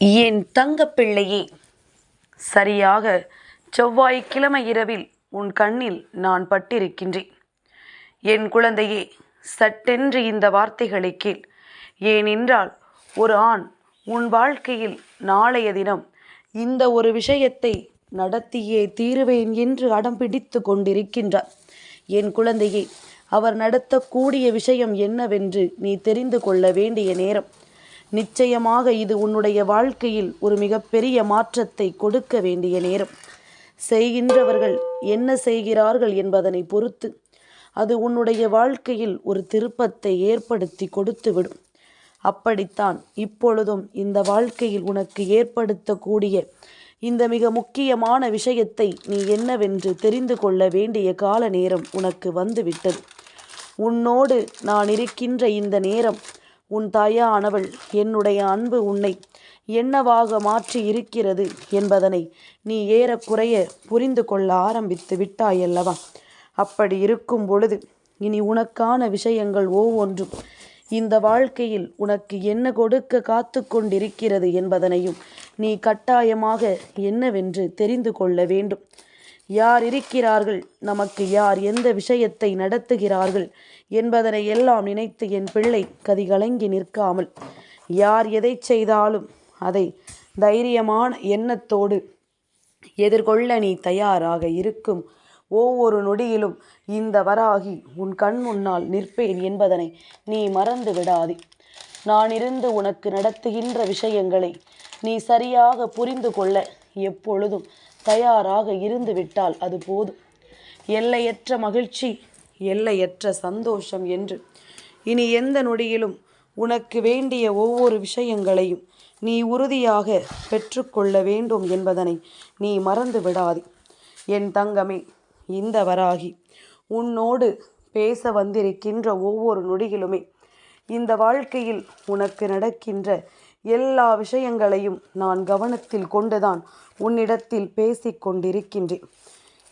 என் தங்கப்பிள்ளையே சரியாக செவ்வாய்க்கிழமை இரவில் உன் கண்ணில் நான் பட்டிருக்கின்றேன். என் குழந்தையே சட்டென்று இந்த வார்த்தைகளை கேள். ஏனென்றால் ஒரு ஆண் உன் வாழ்க்கையில் நாளைய தினம் இந்த ஒரு விஷயத்தை நடத்தியே தீருவேன் என்று அடம் பிடித்து கொண்டிருக்கின்றார். என் குழந்தையே அவர் நடத்தக்கூடிய விஷயம் என்னவென்று நீ தெரிந்து கொள்ள வேண்டிய நேரம். நிச்சயமாக இது உன்னுடைய வாழ்க்கையில் ஒரு மிகப்பெரிய மாற்றத்தை கொடுக்க வேண்டிய நேரம். செய்கின்றவர்கள் என்ன செய்கிறார்கள் என்பதனை பொறுத்து அது உன்னுடைய வாழ்க்கையில் ஒரு திருப்பத்தை ஏற்படுத்தி கொடுத்துவிடும். அப்படித்தான் இப்பொழுதும் இந்த வாழ்க்கையில் உனக்கு ஏற்படுத்தக்கூடிய இந்த மிக முக்கியமான விஷயத்தை நீ என்னவென்று தெரிந்து கொள்ள வேண்டிய கால நேரம் உனக்கு வந்துவிட்டது. உன்னோடு நான் இருக்கின்ற இந்த நேரம் உன் தாயானவள் என்னுடைய அன்பு உன்னை என்னவாக மாற்றி இருக்கிறது என்பதனை நீ ஏறக்குறைய புரிந்து கொள்ள ஆரம்பித்து விட்டாயல்லவா? அப்படி இருக்கும் பொழுது இனி உனக்கான விஷயங்கள் ஒவ்வொன்றும் இந்த வாழ்க்கையில் உனக்கு என்ன கொடுக்க காத்து கொண்டிருக்கிறது என்பதனையும் நீ கட்டாயமாக என்னவென்று தெரிந்து கொள்ள வேண்டும். யார் இருக்கிறார்கள்? நமக்கு யார் எந்த விஷயத்தை நடத்துகிறார்கள்? என்பதனை எல்லாம் நினைத்து என் பிள்ளை கதிகலங்கி நிற்காமல் யார் எதை செய்தாலும் அதை தைரியமான எண்ணத்தோடு எதிர்கொள்ள நீ தயாராக இருக்கும். ஒவ்வொரு நொடியிலும் இந்த வராகி உன் கண் முன்னால் நிற்பேன் என்பதனை நீ மறந்து விடாதே. நான் இருந்து உனக்கு நடத்துகின்ற விஷயங்களை நீ சரியாக புரிந்து கொள்ள எப்பொழுதும் தயாராக இருந்து விட்டால் அது போதும். எல்லையற்ற மகிழ்ச்சி எல்லையற்ற சந்தோஷம் என்று. இனி எந்த நொடியிலும் உனக்கு வேண்டிய ஒவ்வொரு விஷயங்களையும் நீ உறுதியாக பெற்றுக்கொள்ள வேண்டும் என்பதனை நீ மறந்து விடாதே. என் தங்கமே இந்த வராகி உன்னோடு பேச வந்திருக்கின்ற ஒவ்வொரு நொடியிலுமே இந்த வாழ்க்கையில் உனக்கு நடக்கின்ற எல்லா விஷயங்களையும் நான் கவனத்தில் கொண்டுதான் உன்னிடத்தில் பேசிக் கொண்டிருக்கின்றேன்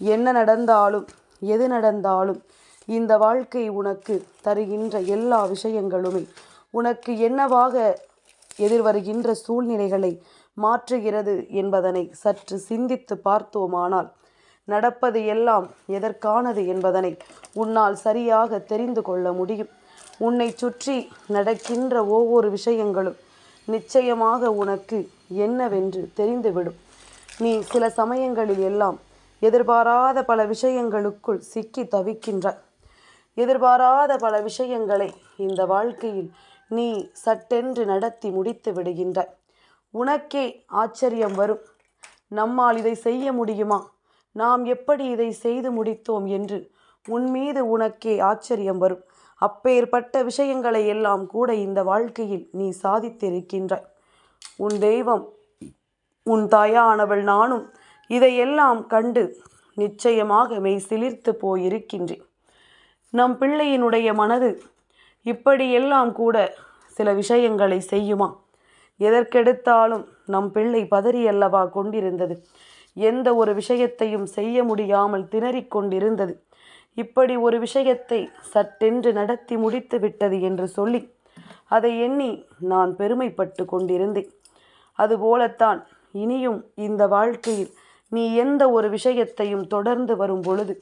என்ன நடந்தாலும் எது நடந்தாலும் இந்த வாழ்க்கை உனக்கு தருகின்ற எல்லா விஷயங்களுமே. உனக்கு என்னவாக எதிர்வருகின்ற சூழ்நிலைகளை மாற்றுகிறது என்பதனை சற்று சிந்தித்து பார்த்தோமானால் நடப்பது எல்லாம் எதற்கானது என்பதனை உன்னால் சரியாக தெரிந்து கொள்ள முடியும். உன்னை சுற்றி நடக்கின்ற ஒவ்வொரு விஷயங்களும் நிச்சயமாக உனக்கு என்னவென்று தெரிந்துவிடும். நீ சில சமயங்களில் எல்லாம் எதிர்பாராத பல விஷயங்களுக்குள் சிக்கி தவிக்கின்றாய். எதிர்பாராத பல விஷயங்களை இந்த வாழ்க்கையில் நீ சட்டென்று நடத்தி முடித்து விடுகின்றாய். உனக்கே ஆச்சரியம் வரும். நம்மால் இதை செய்ய முடியுமா? நாம் எப்படி இதை செய்து முடித்தோம் என்று உன் மீது உனக்கே ஆச்சரியம் வரும். அப்பேற்பட்ட விஷயங்களை எல்லாம் கூட இந்த வாழ்க்கையில் நீ சாதித்திருக்கின்றாய். உன் தெய்வம் உன் தாயானவள் நானும் இதையெல்லாம் கண்டு நிச்சயமாக மெய் சிலிர்த்து போயிருக்கின்றேன். நம் பிள்ளையினுடைய மனது இப்படியெல்லாம் கூட சில விஷயங்களை செய்யுமா? எதற்கெடுத்தாலும் நம் பிள்ளை பதறியல்லவா கொண்டிருந்தது. எந்த ஒரு விஷயத்தையும் செய்ய முடியாமல் திணறிக் கொண்டிருந்தது. இப்படி ஒரு விஷயத்தை சட்டென்று நடத்தி முடித்து விட்டது என்று சொல்லி அதை எண்ணி நான் பெருமைப்பட்டு கொண்டிருந்தேன். அதுபோலத்தான் இனியும் இந்த வாழ்க்கையில் நீ எந்த ஒரு விஷயத்தையும் தொடர்ந்து வரும் பொழுது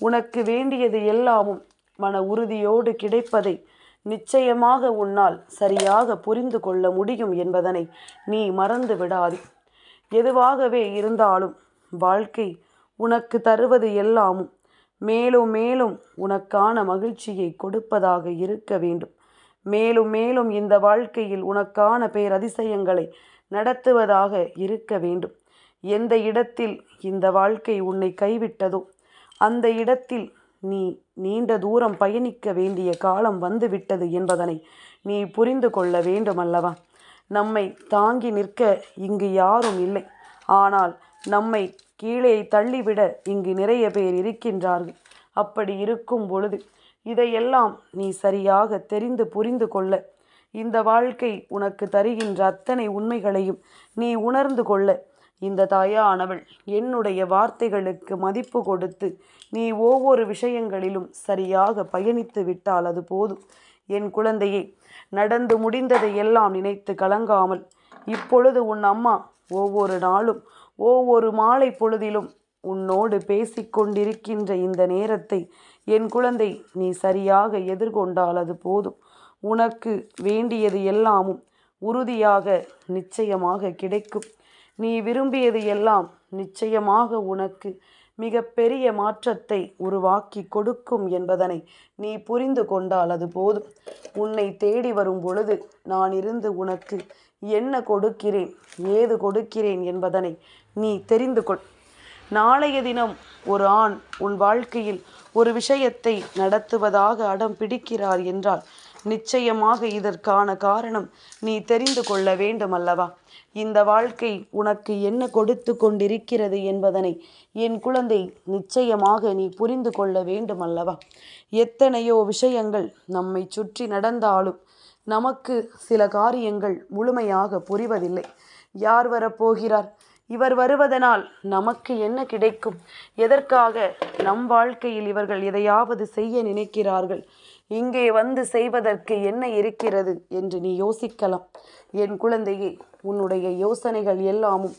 உனக்கு வேண்டியது எல்லாமும் மன உறுதியோடு கிடைப்பதை நிச்சயமாக உன்னால் சரியாக புரிந்து கொள்ள முடியும் என்பதனை நீ மறந்து விடாது. எதுவாகவே இருந்தாலும் வாழ்க்கை உனக்கு தருவது எல்லாமும் மேலும் மேலும் உனக்கான மகிழ்ச்சியை கொடுப்பதாக இருக்க வேண்டும். மேலும் மேலும் இந்த வாழ்க்கையில் உனக்கான பேரதிசயங்களை நடத்துவதாக இருக்க வேண்டும். எந்த இடத்தில் இந்த வாழ்க்கை உன்னை கைவிட்டதோ அந்த இடத்தில் நீ நீண்ட தூரம் பயணிக்க வேண்டிய காலம் வந்துவிட்டது என்பதனை நீ புரிந்து கொள்ள வேண்டும் அல்லவா நம்மை தாங்கி நிற்க இங்கு யாரும் இல்லை. ஆனால் நம்மை கீழே தள்ளிவிட இங்கு நிறைய பேர் இருக்கின்றார்கள். அப்படி இருக்கும் பொழுது இதையெல்லாம் நீ சரியாக தெரிந்து புரிந்து கொள்ள. இந்த வாழ்க்கை உனக்கு தருகின்ற அத்தனை உண்மைகளையும் நீ உணர்ந்து கொள்ள. இந்த தாயானவள் என்னுடைய வார்த்தைகளுக்கு மதிப்பு கொடுத்து நீ ஒவ்வொரு விஷயங்களிலும் சரியாக பயணித்து விட்டால் அது போதும். என் குழந்தையே நடந்து முடிந்ததை எல்லாம் நினைத்து கலங்காமல் இப்பொழுது உன் அம்மா ஒவ்வொரு நாளும் ஒவ்வொரு மாலை பொழுதிலும் உன்னோடு பேசிக்கொண்டிருக்கின்ற இந்த நேரத்தை என் குழந்தை நீ சரியாக எதிர்கொண்டால் அது போதும். உனக்கு வேண்டியது எல்லாமும் உறுதியாக நிச்சயமாக கிடைக்கும். நீ விரும்பியது எல்லாம் நிச்சயமாக உனக்கு மிக பெரிய மாற்றத்தை உருவாக்கி கொடுக்கும் என்பதனை நீ புரிந்து கொண்டால் அது போதும். உன்னை தேடி வரும் பொழுது நான் இருந்து உனக்கு என்ன கொடுக்கிறேன் ஏது கொடுக்கிறேன் என்பதனை நீ தெரிந்து கொள். நாளைய தினம் ஒரு ஆண் உன் வாழ்க்கையில் ஒரு விஷயத்தை நடத்துவதாக அடம் பிடிக்கிறார் என்றால் நிச்சயமாக இதற்கான காரணம் நீ தெரிந்து கொள்ள வேண்டும் அல்லவா இந்த வாழ்க்கை உனக்கு என்ன கொடுத்து கொண்டிருக்கிறது என்பதனை என் குழந்தை நிச்சயமாக நீ புரிந்து கொள்ள வேண்டும் அல்லவா எத்தனையோ விஷயங்கள் நம்மை சுற்றி நடந்தாலும் நமக்கு சில காரியங்கள் முழுமையாக புரிவதில்லை. யார் வரப்போகிறார்? இவர் வருவதனால் நமக்கு என்ன கிடைக்கும்? எதற்காக நம் வாழ்க்கையில் இவர்கள் எதையாவது செய்ய நினைக்கிறார்கள்? இங்கே வந்து செய்வதற்கு என்ன இருக்கிறது என்று நீ யோசிக்கலாம். என் குழந்தையே உன்னுடைய யோசனைகள் எல்லாமும்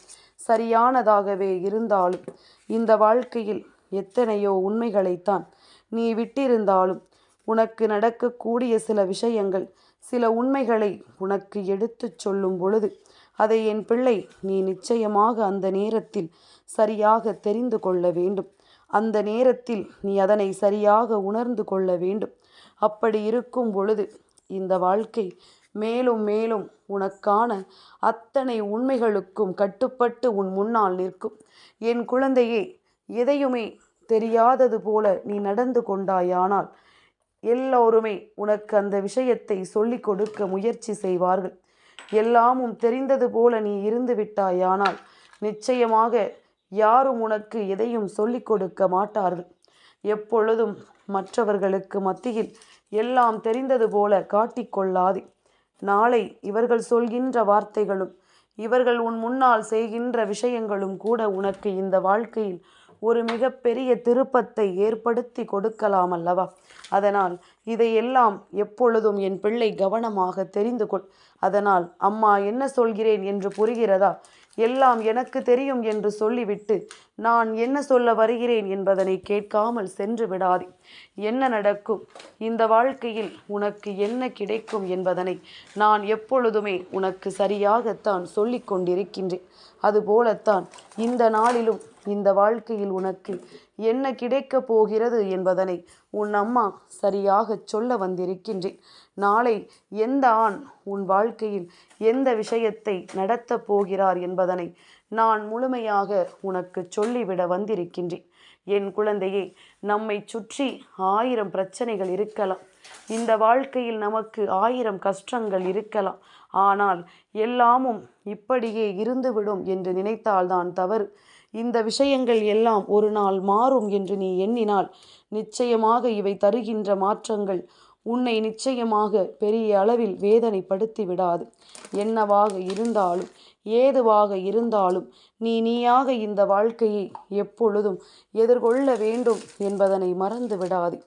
சரியானதாகவே இருந்தாலும் இந்த வாழ்க்கையில் எத்தனையோ உண்மைகளைத்தான் நீ விட்டிருந்தாலும் உனக்கு நடக்கக்கூடிய சில விஷயங்கள் சில உண்மைகளை உனக்கு எடுத்துச் சொல்லும் பொழுது அதை என் பிள்ளை நீ நிச்சயமாக அந்த நேரத்தில் சரியாக தெரிந்து கொள்ள வேண்டும். அந்த நேரத்தில் நீ அதனை சரியாக உணர்ந்து கொள்ள வேண்டும். அப்படி இருக்கும் பொழுது இந்த வாழ்க்கை மேலும் மேலும் உனக்கான அத்தனை உண்மைகளுக்கும் கட்டுப்பட்டு உன் முன்னால் நிற்கும். என் குழந்தையே எதையுமே தெரியாதது போல நீ நடந்து கொண்டாயானால் எல்லோருமே உனக்கு அந்த விஷயத்தை சொல்லிக் கொடுக்க முயற்சி செய்வார்கள். எல்லாமும் தெரிந்தது போல நீ இருந்து விட்டாயானால் நிச்சயமாக யாரும் உனக்கு எதையும் சொல்லிக் கொடுக்க மாட்டார்கள். எப்பொழுதும் மற்றவர்களுக்கு மத்தியில் எல்லாம் தெரிந்தது போல காட்டிக்கொள்ளாதே நாளை இவர்கள் சொல்கின்ற வார்த்தைகளும் இவர்கள் உன் முன்னால் செய்கின்ற விஷயங்களும் கூட உனக்கு இந்த வாழ்க்கையில் ஒரு மிகப்பெரிய திருப்பத்தை ஏற்படுத்தி கொடுக்கலாம் அல்லவா? அதனால் இதையெல்லாம் எப்பொழுதும் என் பிள்ளை கவனமாக தெரிந்து கொள். அதனால் அம்மா என்ன சொல்கிறேன்? என்று புரிகிறதா? எல்லாம் எனக்கு தெரியும் என்று சொல்லிவிட்டு நான் என்ன சொல்ல வருகிறேன் என்பதனை கேட்காமல் சென்று விடாதே. என்ன நடக்கும்? இந்த வாழ்க்கையில் உனக்கு என்ன கிடைக்கும் என்பதனை நான் எப்பொழுதுமே உனக்கு சரியாகத்தான் சொல்லிக் கொண்டிருக்கின்றேன் அதுபோலத்தான் இந்த நாளிலும் இந்த வாழ்க்கையில் உனக்கு என்ன கிடைக்கப் போகிறது என்பதனை உன் அம்மா சரியாக சொல்ல வந்திருக்கின்றேன். நாளை எந்த ஆண் உன் வாழ்க்கையில் எந்த விஷயத்தை நடத்தப் போகிறார் என்பதனை நான் முழுமையாக உனக்கு சொல்லிவிட வந்திருக்கின்றேன். என் குழந்தையே நம்மை சுற்றி ஆயிரம் பிரச்சனைகள் இருக்கலாம். இந்த வாழ்க்கையில் நமக்கு ஆயிரம் கஷ்டங்கள் இருக்கலாம். ஆனால் எல்லாமும் இப்படியே இருந்துவிடும் என்று நினைத்தால்தான் தவறு. இந்த விஷயங்கள் எல்லாம் ஒரு நாள் மாறும் என்று நீ எண்ணினால் நிச்சயமாக இவை தருகின்ற மாற்றங்கள் உன்னை நிச்சயமாக பெரிய அளவில் வேதனைப்படுத்தி விடாது. என்னவாக இருந்தாலும் ஏதுவாக இருந்தாலும் நீ நீயாக இந்த வாழ்க்கையை எப்பொழுதும் எதிர்கொள்ள வேண்டும் என்பதனை மறந்து விடாது.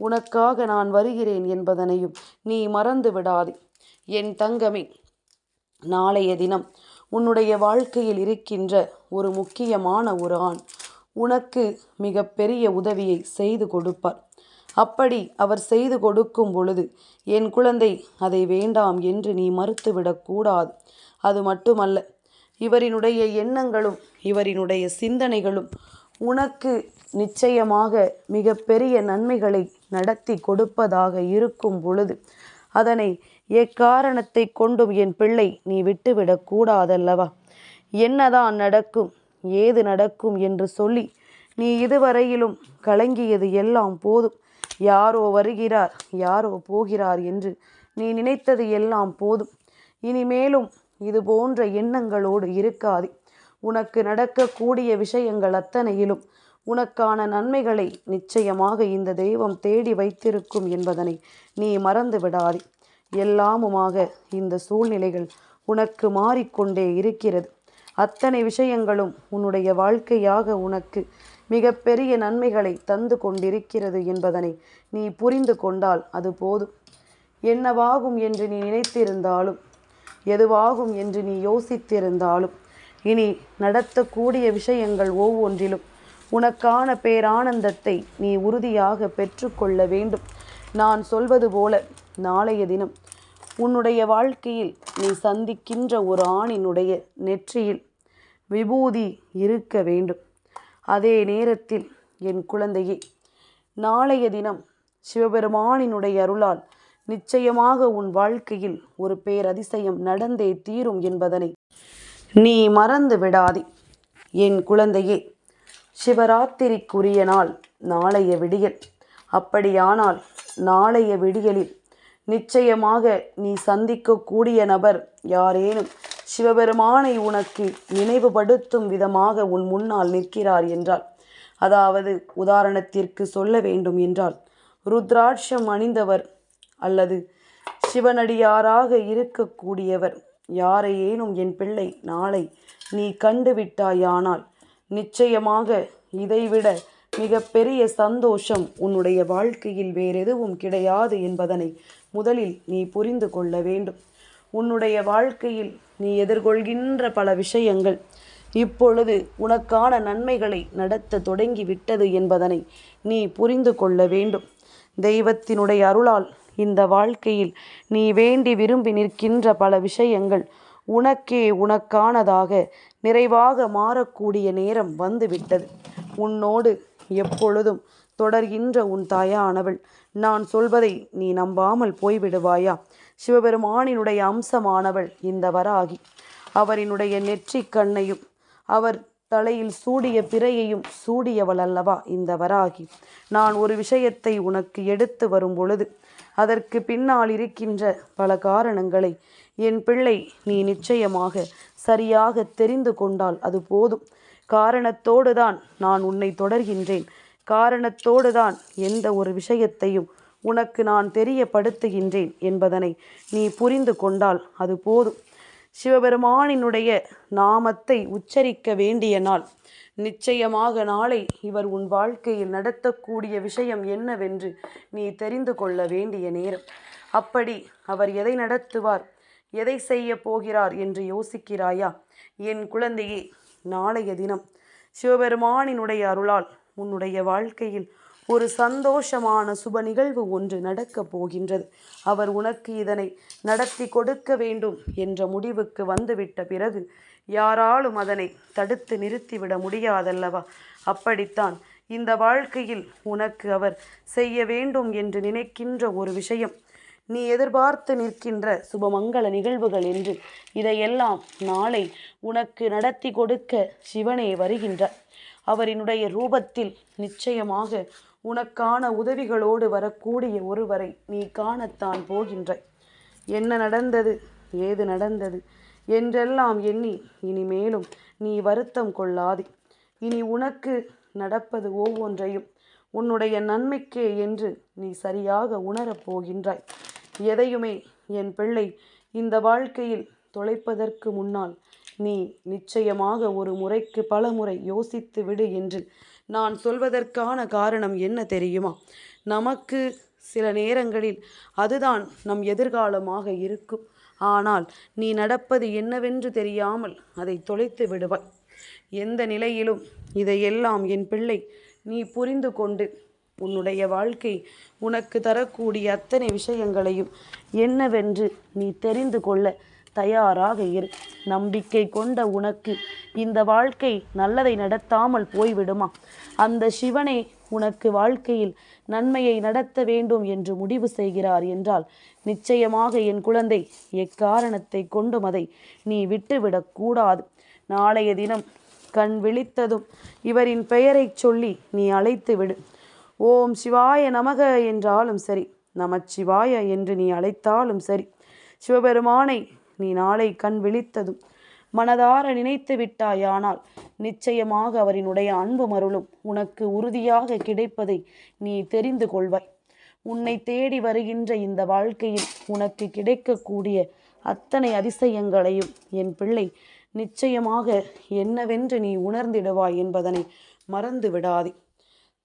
உனக்காக நான் வருகிறேன் என்பதனையும் நீ மறந்து விடாது. என் தங்கமே நாளைய தினம் உன்னுடைய வாழ்க்கையில் இருக்கின்ற ஒரு முக்கியமான ஒரு ஆண் உனக்கு மிக பெரிய உதவியை செய்து கொடுப்பார். அப்படி அவர் செய்து கொடுக்கும் பொழுது என் குழந்தை அதை வேண்டாம் என்று நீ மறுத்துவிடக்கூடாது அது மட்டுமல்ல இவரினுடைய எண்ணங்களும் இவரினுடைய சிந்தனைகளும் உனக்கு நிச்சயமாக மிக பெரிய நன்மைகளை நடத்தி கொடுப்பதாக இருக்கும் பொழுது அதனை எக்காரணத்தை கொண்டும் என் பிள்ளை நீ விட்டுவிடக் கூடாதல்லவா? என்னதான் நடக்கும் ஏது நடக்கும் என்று சொல்லி நீ இதுவரையிலும் கலங்கியது எல்லாம் போதும். யாரோ வருகிறார் யாரோ போகிறார் என்று நீ நினைத்தது எல்லாம் போதும். இனிமேலும் இது போன்ற எண்ணங்களோடு இருக்காது. உனக்கு நடக்கக்கூடிய விஷயங்கள் அத்தனையிலும் உனக்கான நன்மைகளை நிச்சயமாக இந்த தெய்வம் தேடி வைத்திருக்கும் என்பதனை நீ மறந்து விடாதே எல்லாமுமாக இந்த சூழ்நிலைகள் உனக்கு மாறிக்கொண்டே இருக்கிறது. அத்தனை விஷயங்களும் உன்னுடைய வாழ்க்கையாக உனக்கு மிகப்பெரிய நன்மைகளை தந்து கொண்டிருக்கிறது என்பதனை நீ புரிந்து கொண்டால் அது போதும். என்னவாகும் என்று நீ நினைத்திருந்தாலும் எதுவாகும் என்று நீ யோசித்திருந்தாலும் இனி நடத்தக்கூடிய விஷயங்கள் ஒவ்வொன்றிலும் உனக்கான பேரானந்தத்தை நீ உறுதியாக பெற்றுக்கொள்ள வேண்டும். நான் சொல்வது போல நாளைய தினம் உன்னுடைய வாழ்க்கையில் நீ சந்திக்கின்ற ஒரு ஆணினுடைய நெற்றியில் விபூதி இருக்க வேண்டும். அதே நேரத்தில் என் குழந்தையே நாளைய தினம் சிவபெருமானினுடைய அருளால் நிச்சயமாக உன் வாழ்க்கையில் ஒரு பேரதிசயம் நடந்தே தீரும் என்பதனை நீ மறந்து விடாதே. என் குழந்தையே சிவராத்திரிக்குரிய நாள் நாளைய விடியல். அப்படியானால் நாளைய விடியலில் நிச்சயமாக நீ சந்திக்கக்கூடிய நபர் யாரேனும் சிவபெருமானை உனக்கு நினைவுபடுத்தும் விதமாக உன் முன்னால் நிற்கிறார் என்றால் அதாவது உதாரணத்திற்கு சொல்ல வேண்டும் என்றால் ருத்ராட்சம் அணிந்தவர் அல்லது சிவனடியாராக இருக்கக்கூடியவர் யாரையேனும் என் பிள்ளை நாளை நீ கண்டுவிட்டாயானால் நிச்சயமாக இதைவிட மிக பெரிய சந்தோஷம் உன்னுடைய வாழ்க்கையில் வேறெதுவும் கிடையாது என்பதனை முதலில் நீ புரிந்து கொள்ள வேண்டும். உன்னுடைய வாழ்க்கையில் நீ எதிர்கொள்கின்ற பல விஷயங்கள் இப்பொழுது உனக்கான நன்மைகளை நடத்த தொடங்கி விட்டது என்பதனை நீ புரிந்து கொள்ள வேண்டும். தெய்வத்தினுடைய அருளால் இந்த வாழ்க்கையில் நீ வேண்டி விரும்பி நிற்கின்ற பல விஷயங்கள் உனக்கே உனக்கானதாக நிறைவாக மாறக்கூடிய நேரம் வந்துவிட்டது. உன்னோடு எப்பொழுதும் தொடர்கின்ற உன் தாயானவள் நான் சொல்வதை நீ நம்பாமல் போய்விடுவாயா? சிவபெருமானினுடைய அம்சமானவள் இந்த வராகி. அவரினுடைய நெற்றிக் கண்ணையும் அவர் தலையில் சூடிய பிறையையும் சூடியவள் அல்லவா இந்த வராகி? நான் ஒரு விஷயத்தை உனக்கு எடுத்து வரும் பொழுது அதற்கு பின்னால் இருக்கின்ற பல காரணங்களை என் பிள்ளை நீ நிச்சயமாக சரியாக தெரிந்து கொண்டால் அது போதும். காரணத்தோடு தான் நான் உன்னை தொடர்கின்றேன். காரணத்தோடு தான் எந்த ஒரு விஷயத்தையும் உனக்கு நான் தெரியப்படுத்துகின்றேன் என்பதனை நீ புரிந்து கொண்டால் அது போதும். சிவபெருமானினுடைய நாமத்தை உச்சரிக்க வேண்டிய நாள். நிச்சயமாக நாளை இவர் உன் வாழ்க்கையில் நடத்தக்கூடிய விஷயம் என்னவென்று நீ தெரிந்து கொள்ள வேண்டிய நேரம். அப்படி அவர் எதை நடத்துவார்? எதை செய்ய போகிறார் என்று யோசிக்கிறாயா? என் குழந்தையே நாளைய தினம். சிவபெருமானினுடைய அருளால் உன்னுடைய வாழ்க்கையில் ஒரு சந்தோஷமான சுப நிகழ்வு ஒன்று நடக்கப் போகின்றது. அவர் உனக்கு இதனை நடத்தி கொடுக்க வேண்டும் என்ற முடிவுக்கு வந்துவிட்ட பிறகு யாராலும் அதனை தடுத்து நிறுத்திவிட முடியாதல்லவா? அப்படித்தான் இந்த வாழ்க்கையில் உனக்கு அவர் செய்ய வேண்டும் என்று நினைக்கின்ற ஒரு விஷயம். நீ எதிர்பார்த்து நிற்கின்ற சுபமங்கள நிகழ்வுகள் என்று இதையெல்லாம் நாளை உனக்கு நடத்தி கொடுக்க சிவனே வருகின்றார். அவரினுடைய ரூபத்தில் நிச்சயமாக உனக்கான உதவிகளோடு வரக்கூடிய ஒருவரை நீ காணத்தான் போகின்றாய் என்ன நடந்தது? ஏது நடந்தது? என்றெல்லாம் எண்ணி இனிமேலும் நீ வருத்தம் கொள்ளாதே. இனி உனக்கு நடப்பது ஒவ்வொன்றையும் உன்னுடைய நன்மைக்கே என்று நீ சரியாக உணரப் போகின்றாய். எதையுமே என் பிள்ளை இந்த வாழ்க்கையில் தொலைப்பதற்கு முன்னால் நீ நிச்சயமாக ஒரு முறைக்கு பல முறை யோசித்து விடு என்று நான் சொல்வதற்கான காரணம் என்ன தெரியுமா? நமக்கு சில நேரங்களில் அதுதான் நம் எதிர்காலமாக இருக்கும். ஆனால் நீ நடப்பது என்னவென்று தெரியாமல் அதை தொலைத்து விடுவாய். எந்த நிலையிலும் இதையெல்லாம் என் பிள்ளை நீ புரிந்து கொண்டு உன்னுடைய வாழ்க்கை உனக்கு தரக்கூடிய அத்தனை விஷயங்களையும் என்னவென்று நீ தெரிந்து கொள்ள தயாராக இரு. நம்பிக்கை கொண்ட உனக்கு இந்த வாழ்க்கை நல்லதை நடத்தாமல் போய்விடுமா? அந்த சிவனே உனக்கு வாழ்க்கையில் நன்மையை நடத்த வேண்டும் என்று முடிவு செய்கிறார் என்றால் நிச்சயமாக என் குழந்தை எக்காரணத்தை கொண்டும் அதை நீ விட்டுவிடக்கூடாது நாளைய தினம் கண் விழித்ததும் இவரின் பெயரை சொல்லி நீ அழைத்து விடு. ஓம் சிவாய நமக என்றாலும் சரி நமச்சிவாய என்று நீ அழைத்தாலும் சரி சிவபெருமானை நீ நாளை கண் விழித்ததும் மனதார நினைத்து விட்டாயானால் நிச்சயமாக அவரினுடைய அன்பு மருளும் உனக்கு உறுதியாக கிடைப்பதை நீ தெரிந்து கொள்வாய். உன்னை தேடி வருகின்ற இந்த வாழ்க்கையில் உனக்கு கிடைக்கக்கூடிய அத்தனை அதிசயங்களையும் என் பிள்ளை நிச்சயமாக என்னவென்று நீ உணர்ந்திடுவாய் என்பதனை மறந்து விடாதே.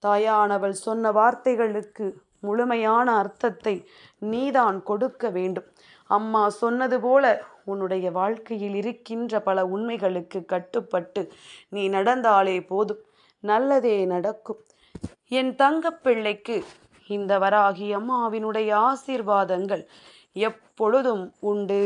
தாயானவள் சொன்ன வார்த்தைகளுக்கு முழுமையான அர்த்தத்தை நீதான் கொடுக்க வேண்டும். அம்மா சொன்னது போல உன்னுடைய வாழ்க்கையில் இருக்கின்ற பல உண்மைகளுக்கு கட்டுப்பட்டு நீ நடந்தாலே போதும். நல்லதே நடக்கும். என் தங்கப்பிள்ளைக்கு இந்த வராகி அம்மாவினுடைய ஆசீர்வாதங்கள் எப்பொழுதும் உண்டு.